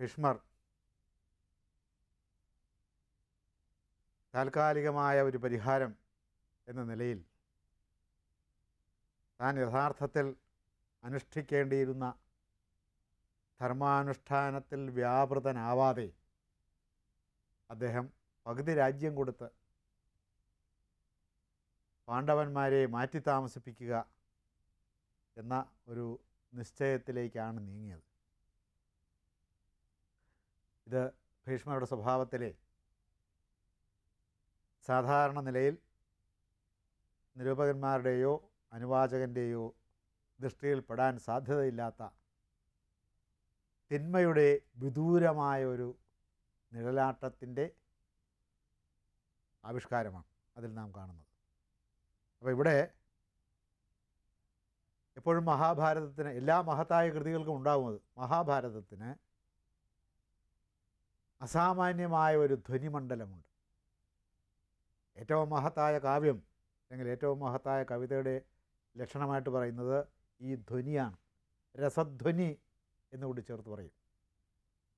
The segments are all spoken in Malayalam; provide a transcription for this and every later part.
ഭീഷ്മർ താൽക്കാലികമായ ഒരു പരിഹാരം എന്ന നിലയിൽ താൻ യഥാർത്ഥത്തിൽ അനുഷ്ഠിക്കേണ്ടിയിരുന്ന ധർമാനുഷ്ഠാനത്തിൽ വ്യാപൃതനാവാതെ അദ്ദേഹം പകുതി രാജ്യം കൊടുത്ത് പാണ്ഡവന്മാരെ മാറ്റി താമസിപ്പിക്കുക എന്ന ഒരു നിശ്ചയത്തിലേക്കാണ് നീങ്ങിയത്. ഇത് ഭീഷ്മരുടെ സ്വഭാവത്തിലെ സാധാരണ നിലയിൽ നിരൂപകന്മാരുടെയോ അനുവാചകന്റെയോ ദൃഷ്ടിയിൽപ്പെടാൻ സാധ്യതയില്ലാത്ത തിന്മയുടെ വിദൂരമായ ഒരു നിഴലാട്ടത്തിന്റെ ആവിഷ്കാരമാണ് അതിൽ നാം കാണുന്നത്. അപ്പോൾ ഇവിടെ എപ്പോഴും മഹാഭാരതത്തിന് എല്ലാ മഹത്തായ കൃതികൾക്കും ഉണ്ടാകുന്നത് മഹാഭാരതത്തിന് അസാമാന്യമായ ഒരു ധ്വനിമണ്ഡലമുണ്ട്. ഏറ്റവും മഹത്തായ കാവ്യം അല്ലെങ്കിൽ ഏറ്റവും മഹത്തായ കവിതയുടെ ലക്ഷണമായിട്ട് പറയുന്നത് ഈ ധ്വനിയാണ്. രസധ്വനി എന്നുകൂടി ചേർത്ത് പറയും.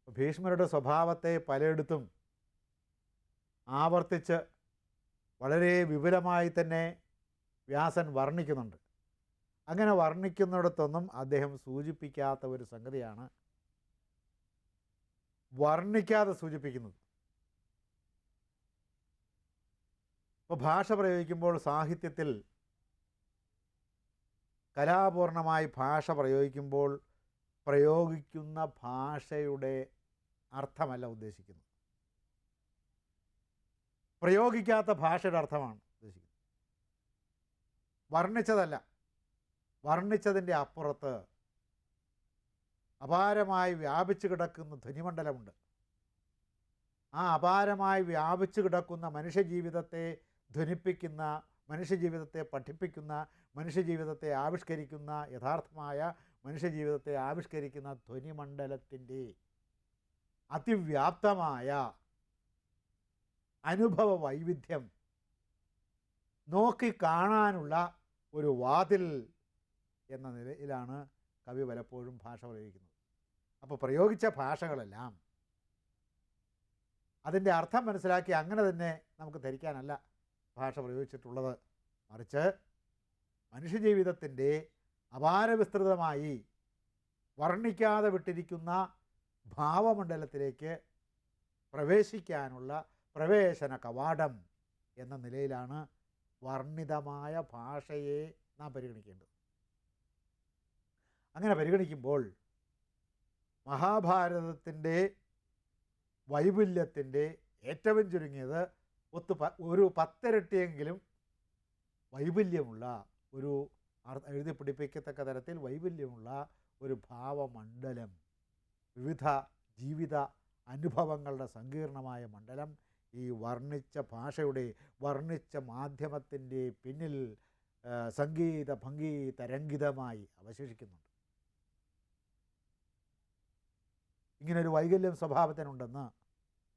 ഭീഷ്മരുടെ സ്വഭാവത്തെ പലയിടത്തും ആവർത്തിച്ച് വളരെ വിപുലമായി തന്നെ വ്യാസൻ വർണിക്കുന്നുണ്ട്. അങ്ങനെ വർണിക്കുന്നിടത്തൊന്നും അദ്ദേഹം സൂചിപ്പിക്കാത്ത ഒരു സംഗതിയാണ് വർണിക്കാതെ സൂചിപ്പിക്കുന്നത്. ഇപ്പോൾ ഭാഷ പ്രയോഗിക്കുമ്പോൾ സാഹിത്യത്തിൽ കലാപൂർണമായി ഭാഷ പ്രയോഗിക്കുമ്പോൾ പ്രയോഗിക്കുന്ന ഭാഷയുടെ അർത്ഥമല്ല ഉദ്ദേശിക്കുന്നത്. പ്രയോഗിക്കാത്ത ഭാഷയുടെ അർത്ഥമാണ് ഉദ്ദേശിക്കുന്നത്. വർണിച്ചതല്ല. വർണിച്ചതിന്റെ അപ്പുറത്ത് അപാരമായി വ്യാപിച്ചു കിടക്കുന്ന ധ്വനിമണ്ഡലമുണ്ട്. ആ അപാരമായി വ്യാപിച്ചു കിടക്കുന്ന മനുഷ്യജീവിതത്തെ ധ്വനിപ്പിക്കുന്ന മനുഷ്യജീവിതത്തെ പഠിപ്പിക്കുന്ന മനുഷ്യജീവിതത്തെ ആവിഷ്കരിക്കുന്ന യഥാർത്ഥമായ മനുഷ്യജീവിതത്തെ ആവിഷ്കരിക്കുന്ന ധ്വനിമണ്ഡലത്തിന്റെ അതിവ്യാപ്തമായ അനുഭവ വൈവിധ്യം നോക്കിക്കാണാനുള്ള ഒരു വാതിൽ എന്ന നിലയിലാണ് കവി പലപ്പോഴും ഭാഷ പ്രയോഗിക്കുന്നത് അപ്പോൾ പ്രയോഗിച്ച ഭാഷകളെല്ലാം അതിന്റെ അർത്ഥം മനസ്സിലാക്കി അങ്ങനെ തന്നെ നമുക്ക് ധരിക്കാനല്ല ഭാഷ പ്രയോഗിച്ചിട്ടുള്ളത്. മറിച്ച് മനുഷ്യജീവിതത്തിന്റെ അപാരവിസ്തൃതമായി വർണിക്കാതെ വിട്ടിരിക്കുന്ന ഭാവമണ്ഡലത്തിലേക്ക് പ്രവേശിക്കാനുള്ള പ്രവേശന കവാടം എന്ന നിലയിലാണ് വർണിതമായ ഭാഷയെ നാം പരിഗണിക്കേണ്ടത്. അങ്ങനെ പരിഗണിക്കുമ്പോൾ മഹാഭാരതത്തിന്റെ വൈപുല്യത്തിന്റെ ഏറ്റവും ചുരുങ്ങിയത് ഒത്ത് ഒരു പത്തിരട്ടിയെങ്കിലും വൈപുല്യമുള്ള ഒരു എഴുതി പിടിപ്പിക്കത്തക്ക തരത്തിൽ വൈപുല്യമുള്ള ഒരു ഭാവമണ്ഡലം വിവിധ ജീവിത അനുഭവങ്ങളുടെ സങ്കീർണമായ മണ്ഡലം ഈ വർണിച്ച ഭാഷയുടെ വർണിച്ച മാധ്യമത്തിന്റെ പിന്നിൽ സംഗീത ഭംഗി തരംഗിതമായി അവശേഷിക്കുന്നുണ്ട്. ഇങ്ങനൊരു വൈകല്യം സ്വഭാവത്തിനുണ്ടെന്ന്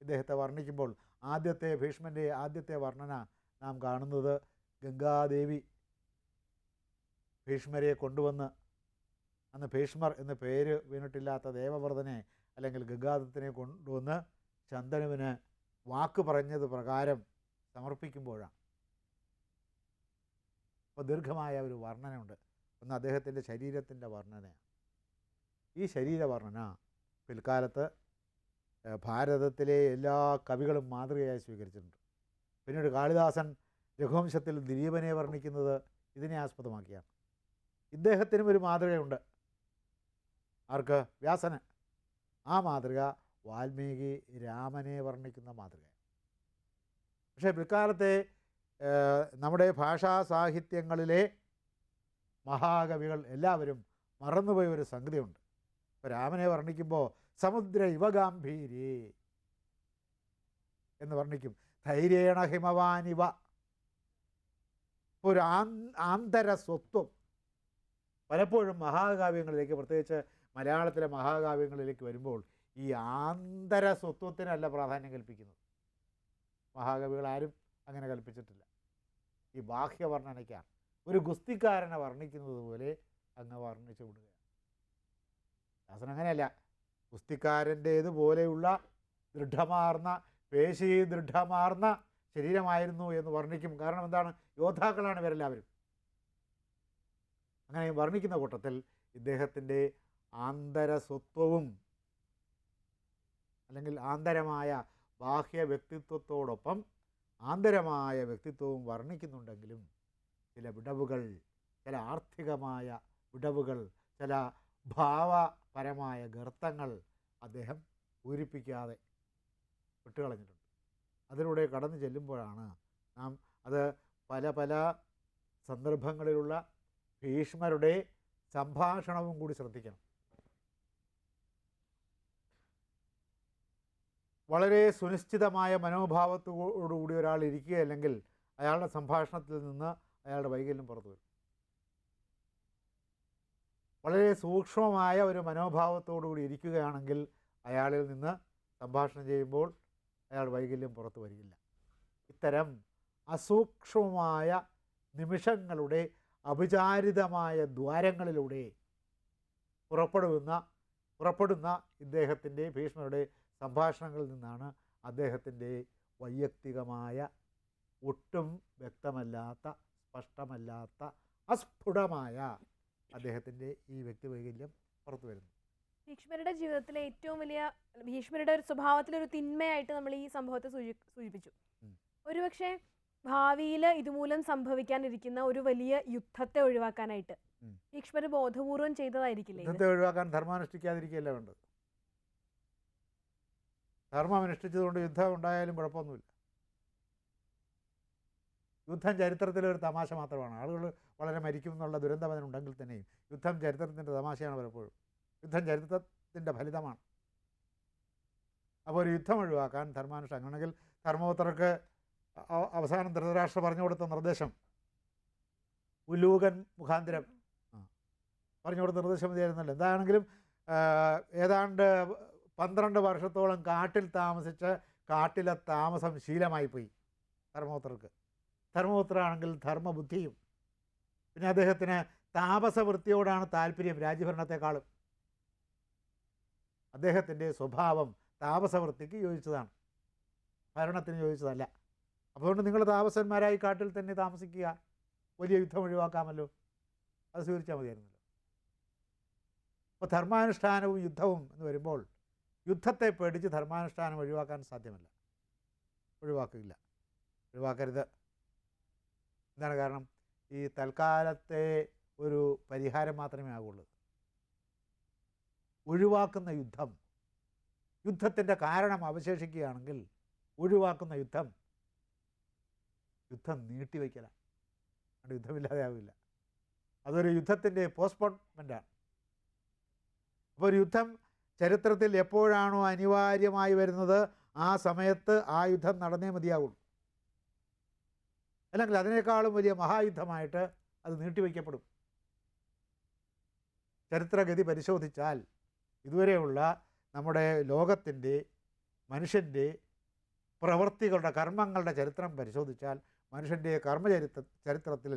ഇദ്ദേഹത്തെ വർണിക്കുമ്പോൾ ആദ്യത്തെ ഭീഷ്മന്റെ ആദ്യത്തെ വർണന നാം കാണുന്നത് ഗംഗാദേവി ഭീഷ്മരെ കൊണ്ടുവന്ന് അന്ന് ഭീഷ്മർ എന്ന പേര് വീണിട്ടില്ലാത്ത ദേവവ്രതനെ അല്ലെങ്കിൽ ഗംഗാദത്തിനെ കൊണ്ടുവന്ന് ചന്ദനുവിന് വാക്ക് പറഞ്ഞത് പ്രകാരം സമർപ്പിക്കുമ്പോഴാണ്. അപ്പോൾ ദീർഘമായ ഒരു വർണനയുണ്ട്. ഒന്ന് അദ്ദേഹത്തിന്റെ ശരീരത്തിന്റെ വർണനയാണ്. ഈ ശരീരവർണന പിൽക്കാലത്ത് ഭാരതത്തിലെ എല്ലാ കവികളും മാതൃകയായി സ്വീകരിച്ചിട്ടുണ്ട്. പിന്നീട് കാളിദാസൻ രഘുവംശത്തിൽ ദിലീപനെ വർണിക്കുന്നത് ഇതിനെ ആസ്പദമാക്കിയാണ്. ഇദ്ദേഹത്തിനും ഒരു മാതൃകയുണ്ട്. ആർക്ക്? വ്യാസന്. ആ മാതൃക വാൽമീകി രാമനെ വർണിക്കുന്ന മാതൃക പക്ഷേ പിൽക്കാലത്തെ നമ്മുടെ ഭാഷാ സാഹിത്യങ്ങളിലെ മഹാകവികൾ എല്ലാവരും മറന്നുപോയ ഒരു സംഗതിയുണ്ട്. ഇപ്പോൾ രാമനെ വർണിക്കുമ്പോൾ സമുദ്ര ഇവഗാംഭീരി എന്ന് വർണിക്കും. ധൈര്യേണ ഹിമവാനിവ ഒരു ആന്തര സ്വത്വം. പലപ്പോഴും മഹാകാവ്യങ്ങളിലേക്ക് പ്രത്യേകിച്ച് മലയാളത്തിലെ മഹാകാവ്യങ്ങളിലേക്ക് വരുമ്പോൾ ഈ ആന്തര സ്വത്വത്തിനല്ല പ്രാധാന്യം കൽപ്പിക്കുന്നത്. മഹാകവികൾ ആരും അങ്ങനെ കൽപ്പിച്ചിട്ടില്ല. ഈ ബാഹ്യവർണനയ്ക്കാണ്. ഒരു ഗുസ്തിക്കാരനെ വർണിക്കുന്നത് പോലെ അങ്ങ് വർണിച്ചു വിടുകയാണ്. ദാസൻ അങ്ങനെയല്ല. കുസ്തിക്കാരന്റേതുപോലെയുള്ള ദൃഢമാർന്ന പേശി ദൃഢമാർന്ന ശരീരമായിരുന്നു എന്ന് വർണിക്കും. കാരണം എന്താണ്? യോദ്ധാക്കളാണ് ഇവരെല്ലാവരും. അങ്ങനെ വർണിക്കുന്ന കൂട്ടത്തിൽ ഇദ്ദേഹത്തിന്റെ ആന്തരസ്വത്വവും അല്ലെങ്കിൽ ആന്തരമായ ബാഹ്യ വ്യക്തിത്വത്തോടൊപ്പം ആന്തരമായ വ്യക്തിത്വവും വർണിക്കുന്നുണ്ടെങ്കിലും ചില വിടവുകൾ ചില ആർത്ഥികമായ വിടവുകൾ ചില ഭാവപരമായ ഗർത്തങ്ങൾ അദ്ദേഹം പൂരിപ്പിക്കാതെ വിട്ടുകളഞ്ഞിട്ടുണ്ട്. അതിലൂടെ കടന്നു ചെല്ലുമ്പോഴാണ് നാം അത് പല പല സന്ദർഭങ്ങളിലുള്ള ഭീഷ്മരുടെ സംഭാഷണവും കൂടി ശ്രദ്ധിക്കണം. വളരെ സുനിശ്ചിതമായ മനോഭാവത്തോടുകൂടി ഒരാൾ ഇരിക്കുക അല്ലെങ്കിൽ അയാളുടെ സംഭാഷണത്തിൽ നിന്ന് അയാളുടെ വൈകല്യം പുറത്തു വരും. വളരെ സൂക്ഷ്മമായ ഒരു മനോഭാവത്തോടുകൂടി ഇരിക്കുകയാണെങ്കിൽ അയാളിൽ നിന്ന് സംഭാഷണം ചെയ്യുമ്പോൾ അയാൾ വൈകല്യം പുറത്തു വരികയില്ല. ഇത്തരം അസൂക്ഷ്മമായ നിമിഷങ്ങളുടെ അപചാരിതമായ ദ്വാരങ്ങളിലൂടെ പുറപ്പെടുന്ന പുറപ്പെടുന്ന ഇദ്ദേഹത്തിന്റെ ഭീഷ്മരുടെ സംഭാഷണങ്ങളിൽ നിന്നാണ് അദ്ദേഹത്തിന്റെ വൈയക്തികമായ ഒട്ടും വ്യക്തമല്ലാത്ത സ്പഷ്ടമല്ലാത്ത അസ്ഫുടമായ അദ്ദേഹത്തിന്റെ ഈ വ്യക്തിവൈകല്യം പുറത്തു വരുന്നു. ഭീഷ്മരുടെ ജീവിതത്തിലെ ഏറ്റവും വലിയ ഭീഷ്മരുടെ ഒരു സ്വഭാവത്തിലൊരു തിന്മയായിട്ട് നമ്മൾ ഈ സംഭവത്തെ സൂചി- സൂചിപ്പിച്ചു. ഒരുപക്ഷെ ഭാവിയിൽ ഇതുമൂലം സംഭവിക്കാനിരിക്കുന്ന ഒരു വലിയ യുദ്ധത്തെ ഒഴിവാക്കാനായിട്ട് ഭീഷ്മർ ബോധപൂർവം ചെയ്തതായിരിക്കില്ലേ യുദ്ധത്തെ ഒഴിവാക്കാൻ ധർമാനുഷ്ഠിക്കാതിരിക്കുകയല്ല വേണ്ടത്? ധർമ്മം അനുഷ്ഠിച്ചതുകൊണ്ട് യുദ്ധം ഉണ്ടായാലും കുഴപ്പമൊന്നുമില്ല. യുദ്ധം ചരിത്രത്തിലെ ഒരു തമാശ മാത്രമാണ്. ആളുകൾ വളരെ മരിക്കും എന്നുള്ള ദുരന്തം അതിനുണ്ടെങ്കിൽ തന്നെയും യുദ്ധം ചരിത്രത്തിന്റെ തമാശയാണ് പലപ്പോഴും. യുദ്ധം ചരിത്രത്തിന്റെ ഫലിതമാണ്. അപ്പോൾ ഒരു യുദ്ധം ഒഴിവാക്കാൻ ധർമാനുഷ്ഠ അങ്ങനെയാണെങ്കിൽ ധർമ്മപുത്രർക്ക് അവസാനം ധൃതരാഷ്ട്ര പറഞ്ഞു കൊടുത്ത നിർദ്ദേശം. ഉലൂകൻ മുഖാന്തരം. പറഞ്ഞു കൊടുത്ത നിർദ്ദേശം മതിയായിരുന്നല്ലോ. എന്താണെങ്കിലും ഏതാണ്ട് പന്ത്രണ്ട് വർഷത്തോളം കാട്ടിൽ താമസിച്ച് കാട്ടിലെ താമസം ശീലമായിപ്പോയി ധർമ്മപുത്രർക്ക്. ധർമ്മപുത്രനാണെങ്കിൽ ധർമ്മബുദ്ധിയും. പിന്നെ അദ്ദേഹത്തിന് താപസവൃത്തിയോടാണ് താല്പര്യം രാജ്യഭരണത്തെക്കാളും. അദ്ദേഹത്തിന്റെ സ്വഭാവം താപസവൃത്തിക്ക് യോജിച്ചതാണ്. ഭരണത്തിന് യോജിച്ചതല്ല. അതുകൊണ്ട് നിങ്ങൾ താപസന്മാരായി കാട്ടിൽ തന്നെ താമസിക്കുക. വലിയ യുദ്ധം ഒഴിവാക്കാമല്ലോ. അത് സ്വീകരിച്ചാൽ മതിയായിരുന്നല്ലോ. അപ്പോൾ ധർമാനുഷ്ഠാനവും യുദ്ധവും എന്ന് വരുമ്പോൾ യുദ്ധത്തെ പേടിച്ച് ധർമാനുഷ്ഠാനം ഒഴിവാക്കാൻ സാധ്യമല്ല. ഒഴിവാക്കില്ല ഒഴിവാക്കരുത്. എന്താണ് കാരണം? ഈ തൽക്കാലത്തെ ഒരു പരിഹാരം മാത്രമേ ആകുള്ളൂ. ഒഴിവാക്കുന്ന യുദ്ധം. യുദ്ധത്തിന്റെ കാരണം അവശേഷിക്കുകയാണെങ്കിൽ ഒഴിവാക്കുന്ന യുദ്ധം. യുദ്ധം നീട്ടിവെക്കലാണ് അതുകൊണ്ട് യുദ്ധമില്ലാതെ ആവില്ല. അതൊരു യുദ്ധത്തിന്റെ പോസ്റ്റ്പോൺമെന്റാണ് അപ്പോൾ ഒരു യുദ്ധം ചരിത്രത്തിൽ എപ്പോഴാണോ അനിവാര്യമായി വരുന്നത് ആ സമയത്ത് ആ യുദ്ധം നടന്നേ മതിയാവുള്ളൂ. അല്ലെങ്കിൽ അതിനേക്കാളും വലിയ മഹായുദ്ധമായിട്ട് അത് നീട്ടിവെക്കപ്പെടും. ചരിത്രഗതി പരിശോധിച്ചാൽ ഇതുവരെയുള്ള നമ്മുടെ ലോകത്തിന്റെ മനുഷ്യന്റെ പ്രവൃത്തികളുടെ കർമ്മങ്ങളുടെ ചരിത്രം പരിശോധിച്ചാൽ മനുഷ്യന്റെ കർമ്മചരിത്ര ചരിത്രത്തിൽ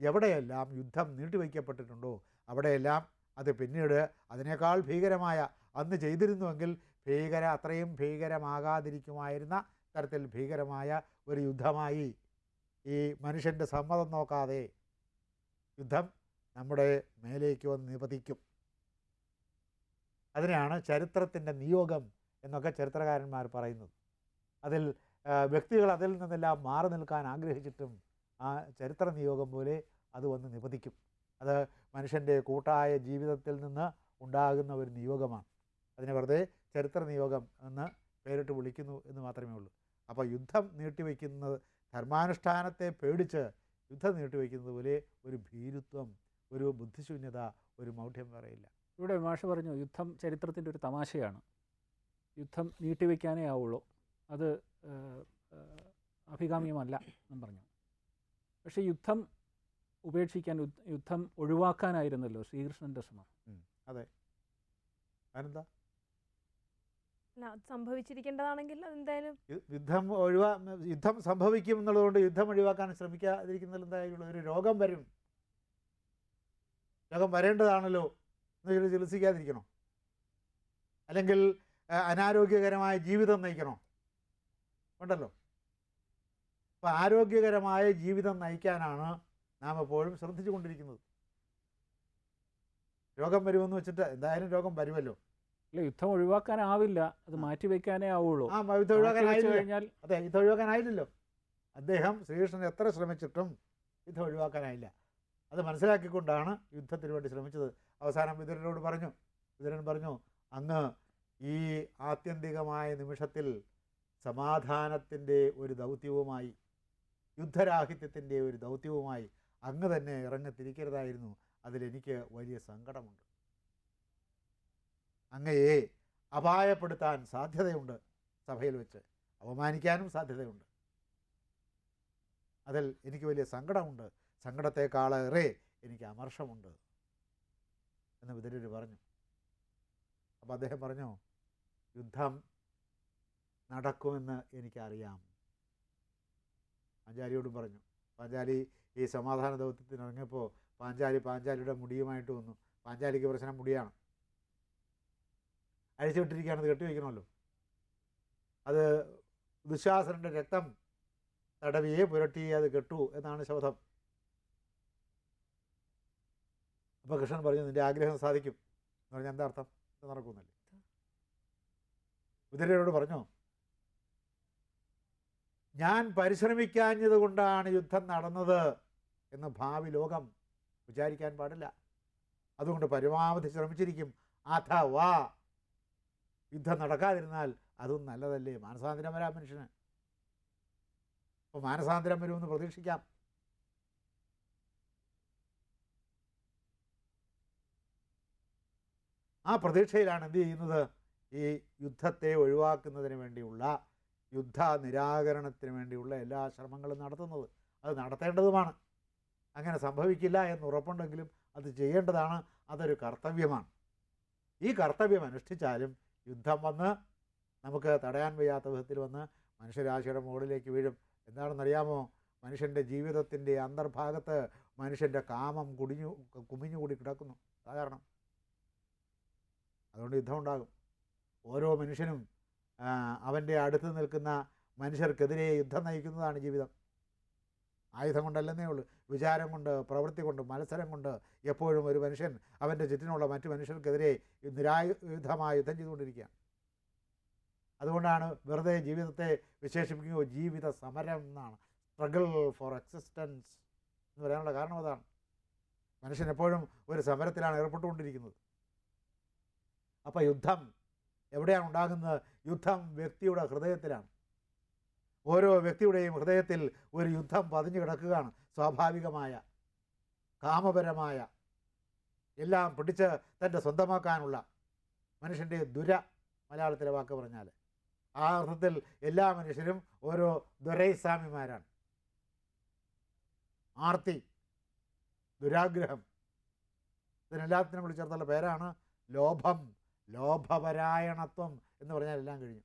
എവിടെയെല്ലാം യുദ്ധം നീട്ടിവെക്കപ്പെട്ടിട്ടുണ്ടോ അവിടെയെല്ലാം അത് പിന്നീട് അതിനേക്കാൾ ഭീകരമായ അന്ന് ചെയ്തിരുന്നുവെങ്കിൽ ഭീകര അത്രയും ഭീകരമാകാതിരിക്കുമായിരുന്ന തരത്തിൽ ഭീകരമായ ഒരു യുദ്ധമായി ഈ മനുഷ്യന്റെ സമ്മതം നോക്കാതെ യുദ്ധം നമ്മുടെ മേലേക്ക് വന്ന് നിപതിക്കും. അതിനെയാണ് ചരിത്രത്തിന്റെ നിയോഗം എന്നൊക്കെ ചരിത്രകാരന്മാർ പറയുന്നത്. അതിൽ വ്യക്തികൾ അതിൽ നിന്നെല്ലാം മാറി നിൽക്കാൻ ആഗ്രഹിച്ചിട്ടും ആ ചരിത്ര നിയോഗം പോലെ അത് വന്ന് നിപതിക്കും. അത് മനുഷ്യന്റെ കൂട്ടായ ജീവിതത്തിൽ നിന്ന് ഉണ്ടാകുന്ന ഒരു നിയോഗമാണ്. അതിനെ വെറുതെ ചരിത്ര നിയോഗം എന്ന് പേരിട്ട് വിളിക്കുന്നു എന്ന് മാത്രമേ ഉള്ളൂ. അപ്പോൾ യുദ്ധം നീട്ടിവെക്കുന്നത് ധർമാനുഷ്ഠാനത്തെ പേടിച്ച് യുദ്ധം നീട്ടിവെക്കുന്നത് പോലെ ഒരു ഭീരുത്വം ഒരു ബുദ്ധിശൂന്യത ഒരു മൗഢ്യം പറയില്ല ഇവിടെ മാഷ് പറഞ്ഞു യുദ്ധം ചരിത്രത്തിന്റെ ഒരു തമാശയാണ്. യുദ്ധം നീട്ടിവെക്കാനേ ആവുള്ളൂ. അത് അഭികാമ്യമല്ല എന്ന് പറഞ്ഞു. പക്ഷേ യുദ്ധം ഉപേക്ഷിക്കാൻ യുദ്ധം ഒഴിവാക്കാനായിരുന്നല്ലോ ശ്രീകൃഷ്ണന്റെ ശ്രമം. അതെന്താ അത്. സംഭവിച്ചിരിക്കേണ്ടതാണെങ്കിൽ അതെന്തായാലും യു- യുദ്ധം ഒഴിവാ യുദ്ധം സംഭവിക്കും എന്നുള്ളതുകൊണ്ട് യുദ്ധം ഒഴിവാക്കാൻ ശ്രമിക്കാതിരിക്കുന്നതിൽ എന്തായാലും ഒരു രോഗം വരും. രോഗം വരേണ്ടതാണല്ലോ എന്ന് ചില ചികിത്സിക്കാതിരിക്കണോ? അല്ലെങ്കിൽ അനാരോഗ്യകരമായ ജീവിതം നയിക്കണോ? ഉണ്ടല്ലോ. അപ്പോൾ ആരോഗ്യകരമായ ജീവിതം നയിക്കാനാണ് നാം എപ്പോഴും ശ്രദ്ധിച്ചു കൊണ്ടിരിക്കുന്നത് രോഗം വരുമെന്ന് വെച്ചിട്ട് എന്തായാലും രോഗം വരുമല്ലോ. അല്ല യുദ്ധം ഒഴിവാക്കാനാവില്ല. അത് മാറ്റി മാറ്റിവെക്കാനേ ആവുള്ളൂ. ആ യുദ്ധം ഒഴിവാക്കാനായില്ല അതെ യുദ്ധം ഒഴിവാക്കാനായില്ലല്ലോ. അദ്ദേഹം ശ്രീകൃഷ്ണൻ എത്ര ശ്രമിച്ചിട്ടും യുദ്ധം ഒഴിവാക്കാനായില്ല. അത് മനസ്സിലാക്കിക്കൊണ്ടാണ് യുദ്ധത്തിന് വേണ്ടി ശ്രമിച്ചത്. അവസാനം വിതുരനോട് പറഞ്ഞു വിതുരൻ പറഞ്ഞു അങ്ങ് ഈ ആത്യന്തികമായ നിമിഷത്തിൽ സമാധാനത്തിന്റെ ഒരു ദൗത്യവുമായി യുദ്ധരാഹിത്യത്തിന്റെ ഒരു ദൗത്യവുമായി അങ്ങ് തന്നെ ഇറങ്ങിത്തിരിക്കരുതായിരുന്നു. അതിലെനിക്ക് വലിയ സങ്കടമുണ്ട്. അങ്ങയെ അപായപ്പെടുത്താൻ സാധ്യതയുണ്ട് സഭയിൽ വെച്ച്. അപമാനിക്കാനും സാധ്യതയുണ്ട്. അതിൽ എനിക്ക് വലിയ സങ്കടമുണ്ട്. സങ്കടത്തെക്കാളേറെ എനിക്ക് അമർഷമുണ്ട് എന്ന് വിതുരർ പറഞ്ഞു. അപ്പോൾ അദ്ദേഹം പറഞ്ഞു യുദ്ധം നടക്കുമെന്ന് എനിക്കറിയാം. പാഞ്ചാലിയോടും പറഞ്ഞു. പാഞ്ചാലി ഈ സമാധാന ദൗത്യത്തിന് ഇറങ്ങിയപ്പോൾ പാഞ്ചാലി പാഞ്ചാലിയുടെ മുടിയുമായിട്ട് വന്നു. പാഞ്ചാലിക്ക് പ്രശ്നം മുടിയാണ്. അഴിച്ചുവിട്ടിരിക്കുകയാണത് കെട്ടിവെക്കണമല്ലോ അത് ദുശ്വാസനന്റെ രക്തം തടവിയെ പുരട്ടി അത് കെട്ടു എന്നാണ് ശബ്ദം അപ്പോൾ കൃഷ്ണൻ പറഞ്ഞു നിന്റെ ആഗ്രഹം സാധിക്കും. എന്ന് പറഞ്ഞാൽ എന്താ അർത്ഥം? എന്ന് നടക്കുമെന്നല്ലേ കുതിരയോട് പറഞ്ഞു ഞാൻ പരിശ്രമിക്കാഞ്ഞത് കൊണ്ടാണ് യുദ്ധം നടന്നത് എന്ന് ഭാവി ലോകം വിചാരിക്കാൻ പാടില്ല. അതുകൊണ്ട് പരമാവധി ശ്രമിച്ചിരിക്കും. അഥവാ യുദ്ധം നടക്കാതിരുന്നാൽ അതും നല്ലതല്ലേ? മാനസാന്തരം വരാം മനുഷ്യന്. അപ്പോൾ മാനസാന്തരം വരുമെന്ന് പ്രതീക്ഷിക്കാം. ആ പ്രതീക്ഷയിലാണ് എന്ത് ചെയ്യുന്നത്? ഈ യുദ്ധത്തെ ഒഴിവാക്കുന്നതിന് വേണ്ടിയുള്ള യുദ്ധ നിരാകരണത്തിന് വേണ്ടിയുള്ള എല്ലാ ശ്രമങ്ങളും നടത്തുന്നത്. അത് നടത്തേണ്ടതുമാണ്. അങ്ങനെ സംഭവിക്കില്ല എന്ന് ഉറപ്പുണ്ടെങ്കിലും അത് ചെയ്യേണ്ടതാണ്. അതൊരു കർത്തവ്യമാണ്. ഈ കർത്തവ്യം അനുഷ്ഠിച്ചാലും യുദ്ധം വന്ന് നമുക്ക് തടയാൻ വയ്യാത്ത വിധത്തിൽ വന്ന് മനുഷ്യരാശിയുടെ മുകളിലേക്ക് വീഴും. എന്താണെന്നറിയാമോ? മനുഷ്യന്റെ ജീവിതത്തിന്റെ അന്തർഭാഗത്ത് മനുഷ്യന്റെ കാമം കുടിഞ്ഞു കുമിഞ്ഞുകൂടി കിടക്കുന്നു. സാധാരണ. അതുകൊണ്ട് യുദ്ധമുണ്ടാകും ഓരോ മനുഷ്യനും അവന്റെ അടുത്ത് നിൽക്കുന്ന മനുഷ്യർക്കെതിരെ യുദ്ധം നയിക്കുന്നതാണ് ജീവിതം. ആയുധം കൊണ്ടല്ലെന്നേ ഉള്ളൂ. വിചാരം കൊണ്ട് പ്രവൃത്തി കൊണ്ട് മത്സരം കൊണ്ട് എപ്പോഴും ഒരു മനുഷ്യൻ അവന്റെ ചുറ്റിനുള്ള മറ്റു മനുഷ്യർക്കെതിരെ നിരായുധമായ യുദ്ധം ചെയ്തുകൊണ്ടിരിക്കുകയാണ്. അതുകൊണ്ടാണ് വെറുതെ ജീവിതത്തെ വിശേഷിപ്പിക്കുകയോ ജീവിത സമരം എന്നാണ്. സ്ട്രഗിൾ ഫോർ എക്സിസ്റ്റൻസ് എന്ന് പറയാനുള്ള കാരണം അതാണ്. മനുഷ്യൻ എപ്പോഴും ഒരു സമരത്തിലാണ് ഏർപ്പെട്ടുകൊണ്ടിരിക്കുന്നത്. അപ്പോൾ യുദ്ധം എവിടെയാണ് ഉണ്ടാകുന്നത്? യുദ്ധം വ്യക്തിയുടെ ഹൃദയത്തിലാണ്. ഓരോ വ്യക്തിയുടെയും ഹൃദയത്തിൽ ഒരു യുദ്ധം പതിഞ്ഞു കിടക്കുകയാണ് സ്വാഭാവികമായ കാമപരമായ എല്ലാം പിടിച്ച് തന്റെ സ്വന്തമാക്കാനുള്ള മനുഷ്യന്റെ ദുര മലയാളത്തിലെ വാക്ക് പറഞ്ഞാൽ. ആ അർത്ഥത്തിൽ എല്ലാ മനുഷ്യരും ഓരോ ദുരൈസ്വാമിമാരാണ്. ആർത്തി ദുരാഗ്രഹം ഇതിനെല്ലാത്തിനും വിളിച്ചേർത്തുള്ള ചേർത്തുള്ള പേരാണ് ലോഭം ലോഭപരായണത്വം എന്ന് പറഞ്ഞാൽ എല്ലാം കഴിഞ്ഞു.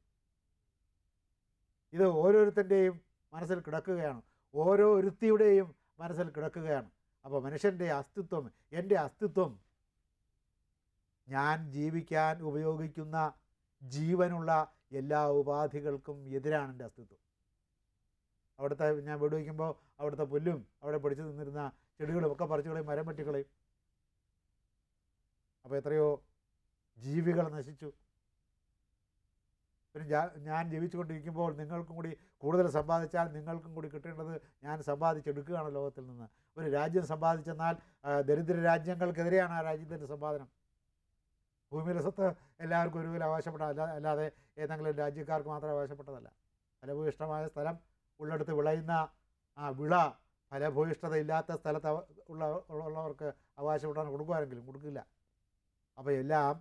ഇത് ഓരോരുത്തന്റെയും മനസ്സിൽ കിടക്കുകയാണ്. ഓരോ ഒരുത്തിയുടെയും മനസ്സിൽ കിടക്കുകയാണ്. അപ്പോൾ മനുഷ്യന്റെ അസ്തിത്വം എന്റെ അസ്തിത്വം ഞാൻ ജീവിക്കാൻ ഉപയോഗിക്കുന്ന ജീവനുള്ള എല്ലാ ഉപാധികൾക്കും എതിരാണ് എന്റെ അസ്തിത്വം. അവിടുത്തെ ഞാൻ വീട് വയ്ക്കുമ്പോൾ അവിടുത്തെ പുല്ലും അവിടെ പിടിച്ചു നിന്നിരുന്ന ചെടികളും ഒക്കെ പറിച്ചു കളയും മരം വെട്ടിക്കളയും. അപ്പോൾ എത്രയോ ജീവികൾ നശിച്ചു. പിന്നെ ഞാൻ ജീവിച്ചുകൊണ്ടിരിക്കുമ്പോൾ നിങ്ങൾക്കും കൂടി കൂടുതൽ സമ്പാദിച്ചാൽ നിങ്ങൾക്കും കൂടി കിട്ടേണ്ടത് ഞാൻ സമ്പാദിച്ചെടുക്കുകയാണ് ലോകത്തിൽ നിന്ന്. ഒരു രാജ്യം സമ്പാദിച്ചെന്നാൽ ദരിദ്ര രാജ്യങ്ങൾക്കെതിരെയാണ് ആ രാജ്യത്തിന്റെ സമ്പാദനം. ഭൂമിയിലെ സ്വത്ത് എല്ലാവർക്കും ഒരുപോലെ അവകാശപ്പെട്ട അല്ല അല്ലാതെ ഏതെങ്കിലും രാജ്യക്കാർക്ക് മാത്രം അവകാശപ്പെട്ടതല്ല ഫലഭൂയിഷ്ടമായ സ്ഥലം ഉള്ളെടുത്ത് വിളയുന്ന ആ വിള ഫലഭൂയിഷ്ഠത ഇല്ലാത്ത സ്ഥലത്ത് ഉള്ള ഉള്ളവർക്ക് അവകാശപ്പെട്ടാണ് കൊടുക്കുമാരെങ്കിലും കൊടുക്കില്ല. അപ്പോൾ എല്ലാം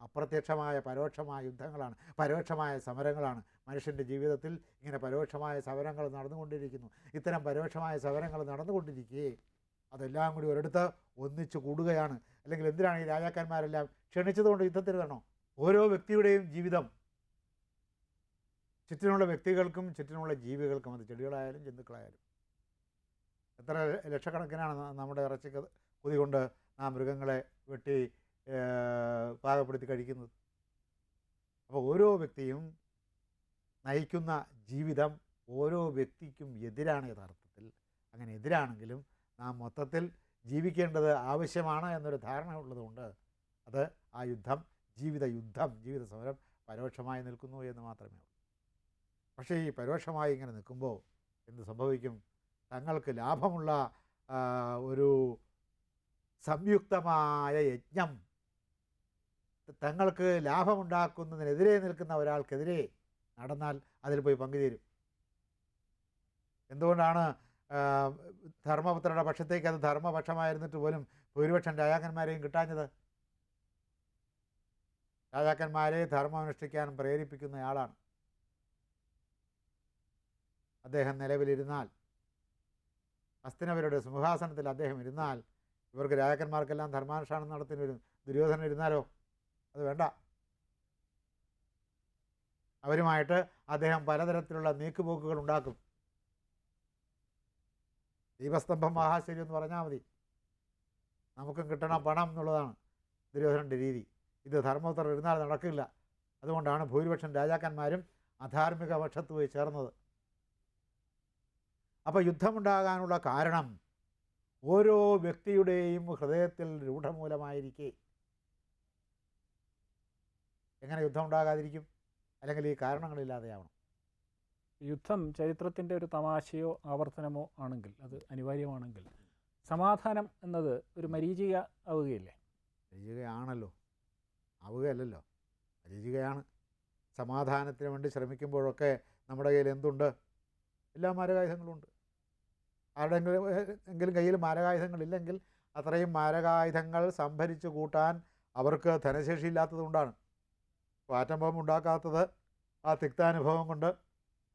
അപ്രത്യക്ഷമായ പരോക്ഷമായ യുദ്ധങ്ങളാണ് പരോക്ഷമായ സമരങ്ങളാണ് മനുഷ്യന്റെ ജീവിതത്തിൽ ഇങ്ങനെ പരോക്ഷമായ സമരങ്ങൾ നടന്നുകൊണ്ടിരിക്കുന്നു. ഇത്തരം പരോക്ഷമായ സമരങ്ങൾ നടന്നുകൊണ്ടിരിക്കുകയെ അതെല്ലാം കൂടി ഒരിടത്ത് ഒന്നിച്ചു കൂടുകയാണ്. അല്ലെങ്കിൽ എന്തിനാണ് ഈ രാജാക്കന്മാരെല്ലാം ക്ഷണിച്ചതുകൊണ്ട് യുദ്ധത്തിന് വരണോ? ഓരോ വ്യക്തിയുടെയും ജീവിതം ചുറ്റിനുള്ള വ്യക്തികൾക്കും ചുറ്റിനുള്ള ജീവികൾക്കും അത് ചെടികളായാലും ജന്തുക്കളായാലും. എത്ര ലക്ഷക്കണക്കിനാണ് നമ്മുടെ ഇറച്ചി കൊതി കൊണ്ട് നാം മൃഗങ്ങളെ വെട്ടി പാകപ്പെടുത്തി കഴിക്കുന്നത്. അപ്പോൾ ഓരോ വ്യക്തിയും നയിക്കുന്ന ജീവിതം ഓരോ വ്യക്തിക്കും എതിരാണ് യഥാർത്ഥത്തിൽ. അങ്ങനെ എതിരാണെങ്കിലും നാം മൊത്തത്തിൽ ജീവിക്കേണ്ടത് ആവശ്യമാണ് എന്നൊരു ധാരണ ഉള്ളതുകൊണ്ട് അത് ആ യുദ്ധം ജീവിത യുദ്ധം ജീവിത സമരം പരോക്ഷമായി നിൽക്കുന്നു എന്ന് മാത്രമേ ഉള്ളൂ. പക്ഷേ ഈ പരോക്ഷമായി ഇങ്ങനെ നിൽക്കുമ്പോൾ എന്ത് സംഭവിക്കും? തങ്ങൾക്ക് ലാഭമുള്ള ഒരു സംയുക്തമായ യജ്ഞം തങ്ങൾക്ക് ലാഭമുണ്ടാക്കുന്നതിനെതിരെ നിൽക്കുന്ന ഒരാൾക്കെതിരെ നടന്നാൽ അതിൽ പോയി പങ്കുചേരും. എന്തുകൊണ്ടാണ് ധർമ്മപുത്രയുടെ പക്ഷത്തേക്ക് അത് ധർമ്മപക്ഷമായിരുന്നിട്ട് പോലും ഭൂരിപക്ഷം രാജാക്കന്മാരെയും കിട്ടാഞ്ഞത്? രാജാക്കന്മാരെ ധർമ്മം അനുഷ്ഠിക്കാൻ പ്രേരിപ്പിക്കുന്നയാളാണ് അദ്ദേഹം നിലവിലിരുന്നാൽ അസ്തിനവരുടെ സിംഹാസനത്തിൽ അദ്ദേഹം ഇരുന്നാൽ ഇവർക്ക് രാജാക്കന്മാർക്കെല്ലാം ധർമാനുഷ്ഠാനം നടത്തിന് വരും ദുര്യോധനൻ ഇരുന്നാലോ? അത് വേണ്ട. അവരുമായിട്ട് അദ്ദേഹം പലതരത്തിലുള്ള നീക്കുപോക്കുകൾ ഉണ്ടാക്കും. ദീപസ്തംഭം മഹാശരി എന്ന് പറഞ്ഞാൽ മതി. നമുക്കും കിട്ടണം പണം എന്നുള്ളതാണ് ദുര്യോധനന്റെ രീതി. ഇത് ധർമ്മോത്തർ ഇരുന്നാൽ നടക്കില്ല. അതുകൊണ്ടാണ് ഭൂരിപക്ഷം രാജാക്കന്മാരും അധാർമിക പക്ഷത്ത് പോയി ചേർന്നത്. അപ്പോൾ യുദ്ധമുണ്ടാകാനുള്ള കാരണം ഓരോ വ്യക്തിയുടെയും ഹൃദയത്തിൽ രൂഢമൂലമായിരിക്കെ. എങ്ങനെ യുദ്ധം ഉണ്ടാകാതിരിക്കും? അല്ലെങ്കിൽ ഈ കാരണങ്ങളില്ലാതെയാവണം? യുദ്ധം ചരിത്രത്തിന്റെ ഒരു തമാശയോ ആവർത്തനമോ ആണെങ്കിൽ അത് അനിവാര്യമാണെങ്കിൽ സമാധാനം എന്നത് ഒരു മരീചിക ആവുകയില്ലേ? മരീചികയാണല്ലോ. ആവുകയല്ലല്ലോ. മരീചികയാണ്. സമാധാനത്തിന് വേണ്ടി ശ്രമിക്കുമ്പോഴൊക്കെ നമ്മുടെ കയ്യിൽ എന്തുണ്ട്? എല്ലാ മാരകായുധങ്ങളുമുണ്ട് ആരുടെങ്കിലും എങ്കിലും കയ്യിൽ മാരകായുധങ്ങളില്ലെങ്കിൽ അത്രയും മാരകായുധങ്ങൾ സംഭരിച്ചു കൂട്ടാൻ അവർക്ക് ധനശേഷി ഇല്ലാത്തതുകൊണ്ടാണ് ആറ്റം ബോംബ് ഉണ്ടാക്കാത്തത് ആ തിക്താനുഭവം കൊണ്ട്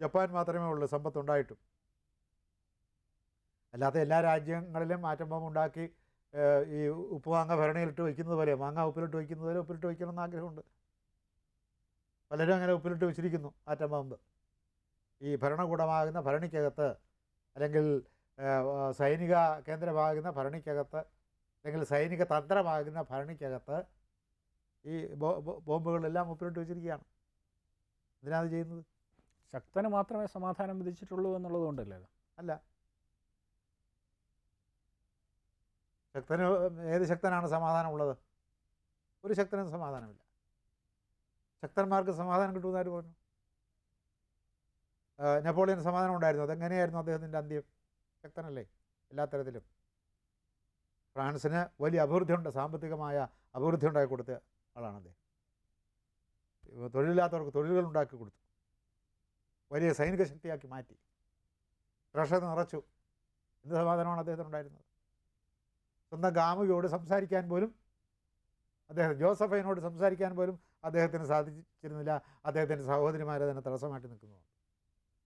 ജപ്പാൻ മാത്രമേ ഉള്ളൂ സമ്പത്തുണ്ടായിട്ടും. അല്ലാത്ത എല്ലാ രാജ്യങ്ങളിലും ആറ്റം ബോംബ് ഉണ്ടാക്കി ഈ ഉപ്പ് മാങ്ങ ഭരണിയിലിട്ട് വയ്ക്കുന്നത് പോലെ മാങ്ങ ഉപ്പിലിട്ട് വയ്ക്കുന്നത് പോലെ ഉപ്പിലിട്ട് വയ്ക്കണമെന്ന് ആഗ്രഹമുണ്ട് പലരും അങ്ങനെ ഉപ്പിലിട്ട് വെച്ചിരിക്കുന്നു ആറ്റം ബോംബ് ഈ ഭരണകൂടമാകുന്ന ഭരണിക്കകത്ത് അല്ലെങ്കിൽ സൈനിക കേന്ദ്രമാകുന്ന ഭരണിക്കകത്ത് അല്ലെങ്കിൽ സൈനിക തന്ത്രമാകുന്ന ഭരണിക്കകത്ത് ഈ ബോംബുകളെല്ലാം ഉപ്പിലിട്ട് വെച്ചിരിക്കുകയാണ്. എന്തിനാണ് ചെയ്യുന്നത്? ശക്തന് മാത്രമേ സമാധാനം വിധിച്ചിട്ടുള്ളൂ എന്നുള്ളത് അല്ല. ശക്തന് ഏത് ശക്തനാണ് സമാധാനമുള്ളത് ഒരു ശക്തനും സമാധാനമില്ല. ശക്തന്മാർക്ക് സമാധാനം കിട്ടുമെന്ന് ആര് പറഞ്ഞു? നെപ്പോളിയൻ സമാധാനം ഉണ്ടായിരുന്നു. അതെങ്ങനെയായിരുന്നു അദ്ദേഹത്തിന്റെ അന്ത്യം? ശക്തനല്ലേ എല്ലാ തരത്തിലും. ഫ്രാൻസിന് വലിയ അഭിവൃദ്ധിയുണ്ട് സാമ്പത്തികമായ അഭിവൃദ്ധി ഉണ്ടാക്കി കൊടുത്ത. ആളാണ് അദ്ദേഹം തൊഴിലില്ലാത്തവർക്ക് തൊഴിലുകൾ ഉണ്ടാക്കി കൊടുത്തു. വലിയ സൈനിക ശക്തിയാക്കി മാറ്റി. ട്രഷർ നിറച്ചു. എന്ത് സമാധാനമാണ് അദ്ദേഹത്തിനുണ്ടായിരുന്നത് സ്വന്തം ഗാമുകയോട് സംസാരിക്കാൻ പോലും അദ്ദേഹം ജോസഫൈനോട് സംസാരിക്കാൻ പോലും അദ്ദേഹത്തിന് സാധിച്ചിരുന്നില്ല. അദ്ദേഹത്തിന്റെ സഹോദരിമാരെ തന്നെ തടസ്സമായിട്ട് നിൽക്കുന്നു.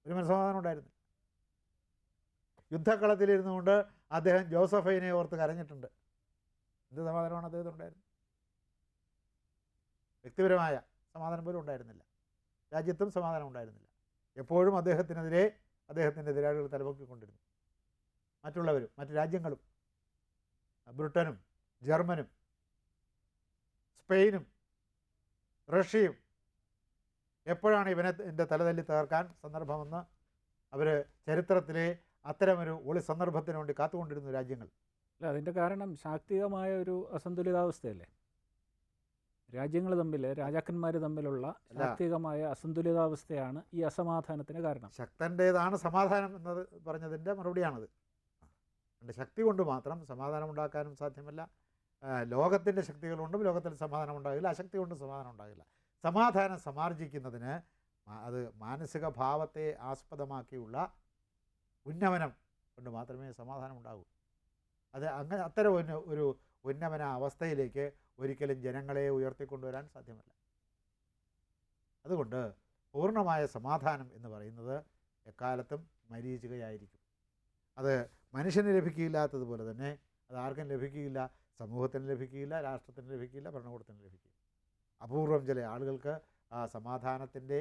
ഒരു മനസ്സമാധാനം ഉണ്ടായിരുന്നില്ല. യുദ്ധക്കളത്തിലിരുന്നു കൊണ്ട് അദ്ദേഹം ജോസഫൈനെ ഓർത്ത് കരഞ്ഞിട്ടുണ്ട്. എന്ത് സമാധാനമാണ് അദ്ദേഹത്തിന് ഉണ്ടായിരുന്നത്? വ്യക്തിപരമായ സമാധാനം പോലും ഉണ്ടായിരുന്നില്ല. രാജ്യത്തും സമാധാനം ഉണ്ടായിരുന്നില്ല. എപ്പോഴും അദ്ദേഹത്തിനെതിരെ അദ്ദേഹത്തിന്റെ എതിരാളികൾ തലപൊക്കിക്കൊണ്ടിരുന്നു. മറ്റുള്ളവരും മറ്റു രാജ്യങ്ങളും ബ്രിട്ടനും ജർമ്മനും സ്പെയിനും റഷ്യയും എപ്പോഴാണ് ഇവനെ എന്റെ തലതല്ലി തകർക്കാൻ സന്ദർഭമെന്ന് അവർ ചരിത്രത്തിലെ അത്തരമൊരു ഒളി സന്ദർഭത്തിന് വേണ്ടി കാത്തുകൊണ്ടിരുന്ന രാജ്യങ്ങൾ. അല്ല അതിന്റെ കാരണം ശാക്തികമായ ഒരു അസന്തുലിതാവസ്ഥയല്ലേ? രാജ്യങ്ങൾ തമ്മിൽ രാജാക്കന്മാർ തമ്മിലുള്ള പ്രത്യേകമായ അസന്തുലിതാവസ്ഥയാണ് ഈ അസമാധാനത്തിന് കാരണം. ശക്തന്റേതാണ് സമാധാനം എന്നത് പറഞ്ഞതിന്റെ മറുപടിയാണത്. ശക്തി കൊണ്ട് മാത്രം സമാധാനം ഉണ്ടാക്കാനും സാധ്യമല്ല ലോകത്തിന്റെ ശക്തികൾ കൊണ്ടും ലോകത്തിൽ സമാധാനം ഉണ്ടാകില്ല അശക്തി കൊണ്ടും സമാധാനം ഉണ്ടാകില്ല സമാധാനം സമാർജിക്കുന്നതിന് അത് മാനസിക ഭാവത്തെ ആസ്പദമാക്കിയുള്ള ഉന്നമനം കൊണ്ട് മാത്രമേ സമാധാനം ഉണ്ടാകൂ അത് അങ്ങനെ അത്തരം ഒരു ഉന്നമന അവസ്ഥയിലേക്ക് ഒരിക്കലും ജനങ്ങളെ ഉയർത്തിക്കൊണ്ടുവരാൻ സാധ്യമല്ല. അതുകൊണ്ട് പൂർണമായ സമാധാനം എന്ന് പറയുന്നത് എക്കാലത്തും മരീചികയായിരിക്കും. അത് മനുഷ്യന് ലഭിക്കില്ലാത്തതുപോലെ തന്നെ അത് ആർക്കും ലഭിക്കില്ല സമൂഹത്തിന് ലഭിക്കില്ല രാഷ്ട്രത്തിന് ലഭിക്കില്ല ഭരണകൂടത്തിന് ലഭിക്കില്ല അപൂർവം ചില ആളുകൾക്ക് ആ സമാധാനത്തിന്റെ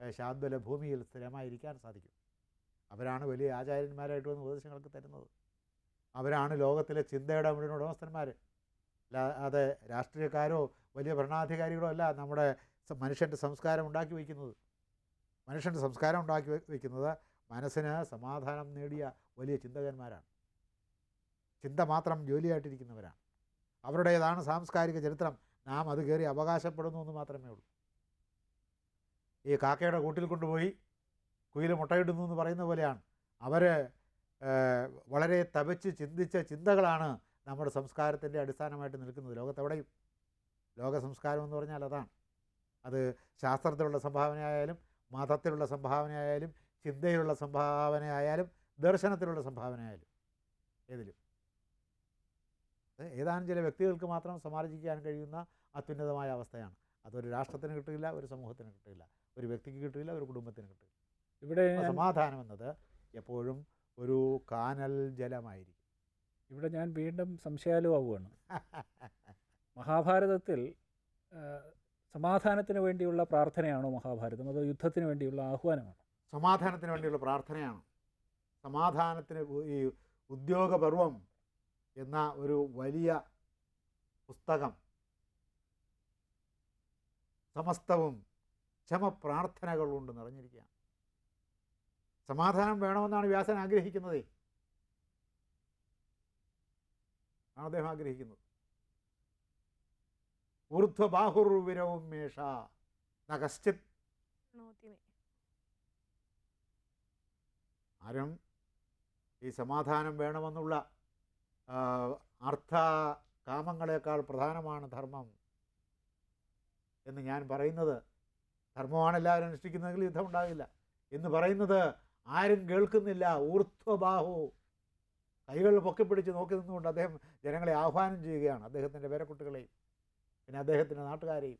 ശാന്തല ഭൂമിയിൽ സ്ഥിരമായിരിക്കാൻ സാധിക്കും. അവരാണ് വലിയ ആചാര്യന്മാരായിട്ട് വന്ന് ഉപദേശങ്ങൾക്ക് തരുന്നത്. അവരാണ് ലോകത്തിലെ ചിന്തയുടെ മുഴുവൻ ഉടമസ്ഥന്മാർ അല്ലാതെ രാഷ്ട്രീയക്കാരോ വലിയ ഭരണാധികാരികളോ അല്ല നമ്മുടെ മനുഷ്യന്റെ സംസ്കാരം ഉണ്ടാക്കി വയ്ക്കുന്നത്. മനുഷ്യന്റെ സംസ്കാരം ഉണ്ടാക്കി വയ്ക്കുന്നത് മനസ്സിന് സമാധാനം നേടിയ വലിയ ചിന്തകന്മാരാണ്. ചിന്ത മാത്രം ജോലിയായിട്ടിരിക്കുന്നവരാണ്. അവരുടേതാണ് സാംസ്കാരിക ചരിത്രം. നാം അത് കയറി അവകാശപ്പെടുന്നു എന്ന് മാത്രമേ ഉള്ളൂ. ഈ കാക്കയുടെ കൂട്ടിൽ കൊണ്ടുപോയി കുയിൽ മുട്ടയിടുന്നു എന്ന് പറയുന്ന പോലെയാണ്. അവർ വളരെ തപച്ച് ചിന്തിച്ച ചിന്തകളാണ് നമ്മുടെ സംസ്കാരത്തിന്റെ അടിസ്ഥാനമായിട്ട് നിൽക്കുന്നത്. ലോകത്തെവിടെയും ലോക സംസ്കാരം എന്ന് പറഞ്ഞാൽ അതാണ്. അത് ശാസ്ത്രത്തിലുള്ള സംഭാവനയായാലും മതത്തിലുള്ള സംഭാവനയായാലും ചിന്തയിലുള്ള സംഭാവനയായാലും ദർശനത്തിലുള്ള സംഭാവനയായാലും ഏതിലും. ഏതാനും ചില വ്യക്തികൾക്ക് മാത്രം സമാർജിക്കാൻ കഴിയുന്ന അത്യുന്നതമായ അവസ്ഥയാണ്. അതൊരു രാഷ്ട്രത്തിന് കിട്ടില്ല ഒരു സമൂഹത്തിന് കിട്ടില്ല. ഒരു വ്യക്തിക്ക് കിട്ടില്ല ഒരു കുടുംബത്തിന് കിട്ടില്ല. ഇവിടെ സമാധാനം എന്നത് എപ്പോഴും ഒരു കാനൽ ജലമായിരിക്കും. ഇവിടെ ഞാൻ വീണ്ടും സംശയാലുവാവുകയാണ്. മഹാഭാരതത്തിൽ സമാധാനത്തിന് വേണ്ടിയുള്ള പ്രാർത്ഥനയാണോ മഹാഭാരതം? അതോ യുദ്ധത്തിന് വേണ്ടിയുള്ള ആഹ്വാനമാണോ? സമാധാനത്തിന് വേണ്ടിയുള്ള പ്രാർത്ഥനയാണ്. സമാധാനത്തിന് ഈ ഉദ്യോഗപർവം എന്ന ഒരു വലിയ പുസ്തകം സമസ്തവും ക്ഷമപ്രാർത്ഥനകൾ കൊണ്ട് നിറഞ്ഞിരിക്കുകയാണ്. സമാധാനം വേണമെന്നാണ് വ്യാസൻ ആഗ്രഹിക്കുന്നത്. ആണ് അദ്ദേഹം ആഗ്രഹിക്കുന്നത്. ഊർധ്വബാഹുർവിരവും മേഷ. ആരും ഈ സമാധാനം വേണമെന്നുള്ള അർത്ഥ കാമങ്ങളെക്കാൾ പ്രധാനമാണ് ധർമ്മം എന്ന് ഞാൻ പറയുന്നത്. ധർമ്മമാണ് എല്ലാവരും അനുഷ്ഠിക്കുന്നതെങ്കിൽ യുദ്ധം ഉണ്ടാകില്ല. എന്ന് പറയുന്നത് ആരും കേൾക്കുന്നില്ല. ഊർധ്വബാഹു. കൈകൾ പൊക്കിപ്പിടിച്ച് നോക്കി നിന്നുകൊണ്ട് അദ്ദേഹം ജനങ്ങളെ ആഹ്വാനം ചെയ്യുകയാണ്. അദ്ദേഹത്തിന്റെ പേരക്കുട്ടികളെയും പിന്നെ അദ്ദേഹത്തിന്റെ നാട്ടുകാരെയും.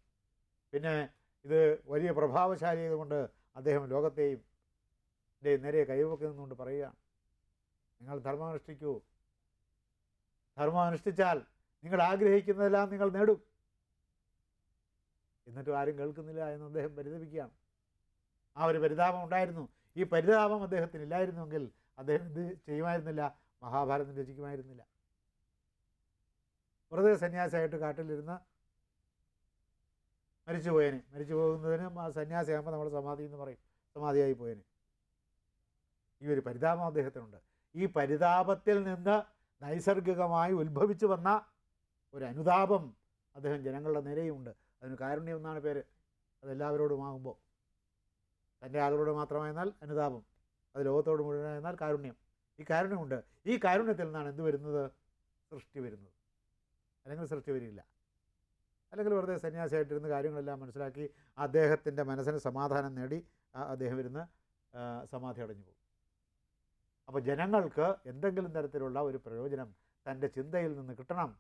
പിന്നെ ഇത് വലിയ പ്രഭാവശാലിയായതുകൊണ്ട് അദ്ദേഹം ലോകത്തെയും നേരെ കൈവക്കി നിന്നുകൊണ്ട് പറയുകയാണ്. നിങ്ങൾ ധർമ്മം ധർമ്മം അനുഷ്ഠിച്ചാൽ നിങ്ങൾ ആഗ്രഹിക്കുന്നതെല്ലാം നിങ്ങൾ നേടും. എന്നിട്ടും ആരും കേൾക്കുന്നില്ല എന്ന് അദ്ദേഹം പരിതപിക്കുകയാണ്. ആ ഒരു പരിതാപം ഉണ്ടായിരുന്നു. ഈ പരിതാപം അദ്ദേഹത്തിന് ഇല്ലായിരുന്നുവെങ്കിൽ അദ്ദേഹം ഇത് ചെയ്യുമായിരുന്നില്ല? മഹാഭാരതം രചിക്കുമായിരുന്നില്ല. വെറുതെ സന്യാസിയായിട്ട് കാട്ടിലിരുന്ന് മരിച്ചു പോയേനെ. മരിച്ചു പോകുന്നതിന് സന്യാസിയാകുമ്പോൾ നമ്മൾ സമാധി എന്ന് പറയും. സമാധിയായി പോയേനെ. ഈ ഒരു പരിതാപം അദ്ദേഹത്തിനുണ്ട്. ഈ പരിതാപത്തിൽ നിന്ന് നൈസർഗികമായി ഉത്ഭവിച്ചു വന്ന ഒരു അനുതാപം അദ്ദേഹം ജനങ്ങളുടെ നിരയുമുണ്ട്. അതിന് കാരുണ്യം എന്നാണ് പേര്. അതെല്ലാവരോടുമാകുമ്പോൾ. തന്റെ ആളുകളോട് മാത്രമായെന്നാൽ അനുതാപം അത് ലോകത്തോട് മുഴുവനായെന്നാൽ കാരുണ്യം. ഈ കാരുണ്യമുണ്ട്. ഈ കാരുണ്യത്തിൽ നിന്നാണ് എന്ത് വരുന്നത്? സൃഷ്ടി വരുന്നത്. അല്ലെങ്കിൽ സൃഷ്ടി വരില്ല. അല്ലെങ്കിൽ വെറുതെ സന്യാസിയായിട്ടിരുന്ന് കാര്യങ്ങളെല്ലാം മനസ്സിലാക്കി അദ്ദേഹത്തിന്റെ മനസ്സിന് സമാധാനം നേടി അദ്ദേഹം ഇരുന്ന് സമാധി അടഞ്ഞു പോകും. അപ്പോൾ ജനങ്ങൾക്ക് എന്തെങ്കിലും തരത്തിലുള്ള ഒരു പ്രയോജനം തന്റെ ചിന്തയിൽ നിന്ന് കിട്ടണം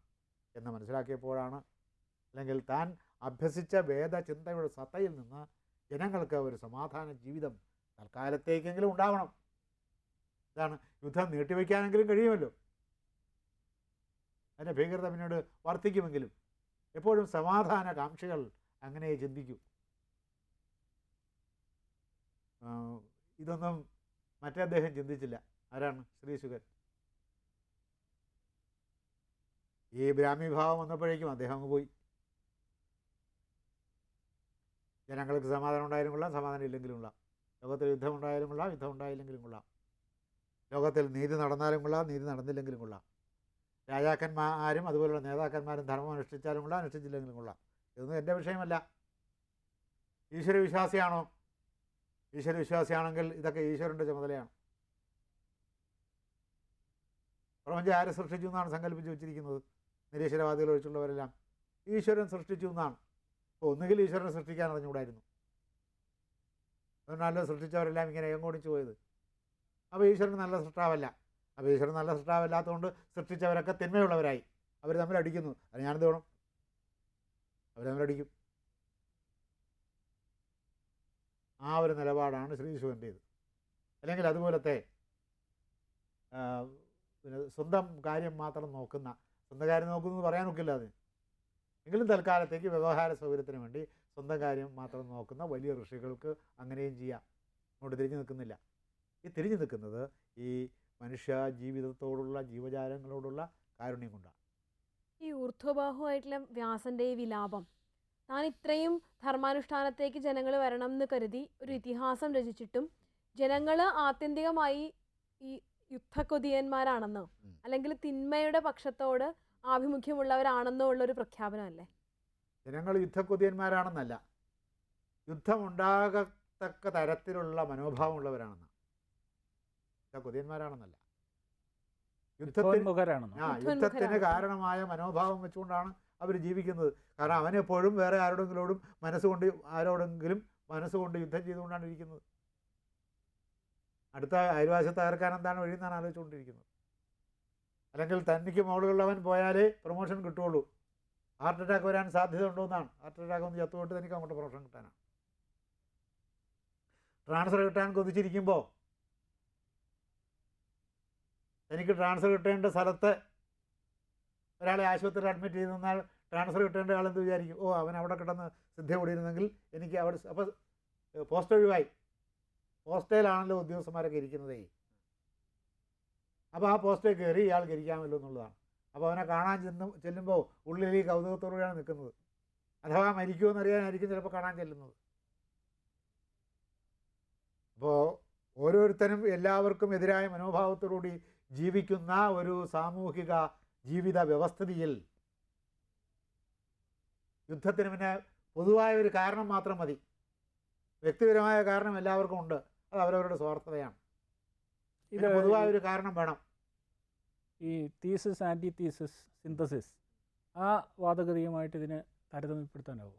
എന്ന് മനസ്സിലാക്കിയപ്പോഴാണ് അല്ലെങ്കിൽ താൻ അഭ്യസിച്ച വേദചിന്തയുടെ സത്തയിൽ നിന്ന് ജനങ്ങൾക്ക് ഒരു സമാധാന ജീവിതം തൽക്കാലത്തേക്കെങ്കിലും ഉണ്ടാവണം. ഇതാണ് യുദ്ധം നീട്ടിവെക്കാനെങ്കിലും കഴിയുമല്ലോ. അതിന്റെ ഭീകരത പിന്നീട് വർദ്ധിക്കുമെങ്കിലും എപ്പോഴും സമാധാന കാംക്ഷികൾ അങ്ങനെ ചിന്തിക്കൂ. ഇതൊന്നും മറ്റേ അദ്ദേഹം ചിന്തിച്ചില്ല. ആരാണ്? ശ്രീശുഖൻ ഈ ബ്രാഹ്മി ഭാവം വന്നപ്പോഴേക്കും അദ്ദേഹം അങ്ങ് പോയി. ജനങ്ങൾക്ക് സമാധാനം ഉണ്ടായാലും കൊള്ളാം സമാധാനം ഇല്ലെങ്കിലും കൊള്ളാം. ലോകത്തിൽ യുദ്ധം ഉണ്ടായാലും കൊള്ളാം യുദ്ധം ഉണ്ടായില്ലെങ്കിലും കൊള്ളാം. ലോകത്തിൽ നീതി നടന്നാലും കൊള്ളാം നീതി നടന്നില്ലെങ്കിലും കൊള്ളാം. രാജാക്കന്മാരും അതുപോലുള്ള നേതാക്കന്മാരും ധർമ്മം അനുഷ്ഠിച്ചാലും കൊള്ളാം അനുഷ്ഠിച്ചില്ലെങ്കിലും കൊള്ളാം. ഇതൊന്നും എന്റെ വിഷയമല്ല. ഈശ്വര വിശ്വാസിയാണോ? ഈശ്വര വിശ്വാസിയാണെങ്കിൽ ഇതൊക്കെ ഈശ്വരന്റെ ചുമതലയാണ്. പ്രപഞ്ചം ആരെ സൃഷ്ടിച്ചു എന്നാണ് സങ്കല്പിച്ച് വെച്ചിരിക്കുന്നത്? നിരീശ്വരവാദികൾ ഒഴിച്ചുള്ളവരെല്ലാം. ഈശ്വരൻ സൃഷ്ടിച്ചു എന്നാണ്. ഒന്നുകിൽ ഈശ്വരനെ സൃഷ്ടിക്കാൻ അറിഞ്ഞുകൂടായിരുന്നു. നല്ല സൃഷ്ടിച്ചവരെല്ലാം ഇങ്ങനെ എങ്ങോടിച്ചു പോയത്. അപ്പോൾ ഈശ്വരൻ നല്ല സൃഷ്ടാവല്ല. അപ്പോൾ ഈശ്വരൻ നല്ല സൃഷ്ടാവല്ലാത്തതുകൊണ്ട് സൃഷ്ടിച്ചവരൊക്കെ തിന്മയുള്ളവരായി. അവർ തമ്മിൽ അടിക്കുന്നു. അത് ഞാനെന്ത് വേണം? അവർ തമ്മിൽ അടിക്കും. ആ ഒരു നിലപാടാണ് ശ്രീശുവന്റേത് അല്ലെങ്കിൽ അതുപോലത്തെ പിന്നെ സ്വന്തം കാര്യം മാത്രം നോക്കുന്ന സ്വന്തം കാര്യം നോക്കുന്നു എന്ന് പറയാൻ ഒക്കില്ല അതിന്. എങ്കിലും തൽക്കാലത്തേക്ക് വ്യവഹാര സൗകര്യത്തിന് വേണ്ടി സ്വന്തം കാര്യം മാത്രം നോക്കുന്ന വലിയ ഋഷികൾക്ക് അങ്ങനെയും ചെയ്യാം. അങ്ങോട്ട് തിരിഞ്ഞു നിൽക്കുന്നില്ല. ഈ തിരിഞ്ഞു നിൽക്കുന്നത് ഈ മനുഷ്യ ജീവിതത്തോടുള്ള ജീവജാലങ്ങളോടുള്ള കാരുണ്യം കൊണ്ടാണ്. ഈ ഊർധ്വബാഹുവായിട്ടുള്ള വ്യാസന്റെ ഈ വിലാപം താൻ ഇത്രയും ധർമാനുഷ്ഠാനത്തേക്ക് ജനങ്ങൾ വരണം എന്ന് കരുതി ഒരു ഇതിഹാസം രചിച്ചിട്ടും ജനങ്ങൾ ആത്യന്തികമായി ഈ യുദ്ധക്കൊതിയന്മാരാണെന്നോ അല്ലെങ്കിൽ തിന്മയുടെ പക്ഷത്തോട് ആഭിമുഖ്യമുള്ളവരാണെന്നോ ഉള്ള ഒരു പ്രഖ്യാപനമല്ലേ? ജനങ്ങൾ യുദ്ധക്കൊതിയന്മാരാണെന്നല്ല. യുദ്ധമുണ്ടാകത്തക്ക തരത്തിലുള്ള മനോഭാവമുള്ളവരാണെന്ന്. യുദ്ധക്കൊതിയന്മാരാണെന്നല്ല. യുദ്ധത്തിന് യുദ്ധോന്മുഖരാണെന്നോ? ആ യുദ്ധത്തിന് കാരണമായ മനോഭാവം വെച്ചുകൊണ്ടാണ് അവർ ജീവിക്കുന്നത്. കാരണം അവനെപ്പോഴും വേറെ ആരോടെങ്കിലോടും മനസ്സുകൊണ്ട് ആരോടെങ്കിലും മനസ്സുകൊണ്ട് യുദ്ധം ചെയ്തുകൊണ്ടാണ് ഇരിക്കുന്നത്. അടുത്ത അയൽവാസത്തെ തകർക്കാൻ എന്താണ് വഴി എന്നാണ് ആലോചിച്ചുകൊണ്ടിരിക്കുന്നത്. അല്ലെങ്കിൽ തനിക്ക് മുകളിലുള്ളവൻ പോയാലേ പ്രൊമോഷൻ കിട്ടുള്ളൂ. ഹാർട്ട് അറ്റാക്ക് വരാൻ സാധ്യത ഉണ്ടോയെന്നാണ് ഹാർട്ട് അറ്റാക്ക് ഒന്ന് ചത്തുകൊണ്ട് തനിക്ക് അങ്ങോട്ട് പ്രൊമോഷൻ കിട്ടാനാണ്. ട്രാൻസ്ഫർ കിട്ടാൻ കൊതിച്ചിരിക്കുമ്പോൾ എനിക്ക് ട്രാൻസ്ഫർ കിട്ടേണ്ട സ്ഥലത്ത് ഒരാളെ ആശുപത്രിയിൽ അഡ്മിറ്റ് ചെയ്ത് നിന്നാൽ ട്രാൻസ്ഫർ കിട്ടേണ്ട ആളെന്ത് വിചാരിക്കും? ഓ അവൻ അവിടെ കിടന്ന് സിദ്ധ ഓടിയിരുന്നെങ്കിൽ എനിക്ക് അവിടെ അപ്പോൾ പോസ്റ്റ് ഒഴിവായി. പോസ്റ്റേലാണല്ലോ ഉദ്യോഗസ്ഥന്മാരൊക്കെ ഇരിക്കുന്നതേ. അപ്പോൾ ആ പോസ്റ്റേ കയറി ഇയാൾ ഇരിക്കാമല്ലോ എന്നുള്ളതാണ്. അപ്പോൾ അവനെ കാണാൻ ചെന്ന് ചെല്ലുമ്പോൾ ഉള്ളിൽ ഈ കൗതുകത്തോടുകയാണ് നിൽക്കുന്നത്. അഥവാ മരിക്കുമോ എന്നറിയാനായിരിക്കും ചിലപ്പോൾ കാണാൻ ചെല്ലുന്നത്. അപ്പോൾ ഓരോരുത്തരും എല്ലാവർക്കും എതിരായ മനോഭാവത്തോടുകൂടി ജീവിക്കുന്ന ഒരു സാമൂഹിക ജീവിത വ്യവസ്ഥിതിയിൽ യുദ്ധത്തിന് പിന്നെ പൊതുവായ ഒരു കാരണം മാത്രം മതി. വ്യക്തിപരമായ കാരണം എല്ലാവർക്കും ഉണ്ട്. അത് അവരവരുടെ സ്വാർത്ഥതയാണ്. ഇത് ഇതിന് പൊതുവായ ഒരു കാരണം വേണം. ഈ തീസിസ് ആന്റി തീസിസ് സിന്തസിസ് ആ വാദഗതിയുമായിട്ട് ഇതിനെ താരതമ്യപ്പെടുത്താനാവും?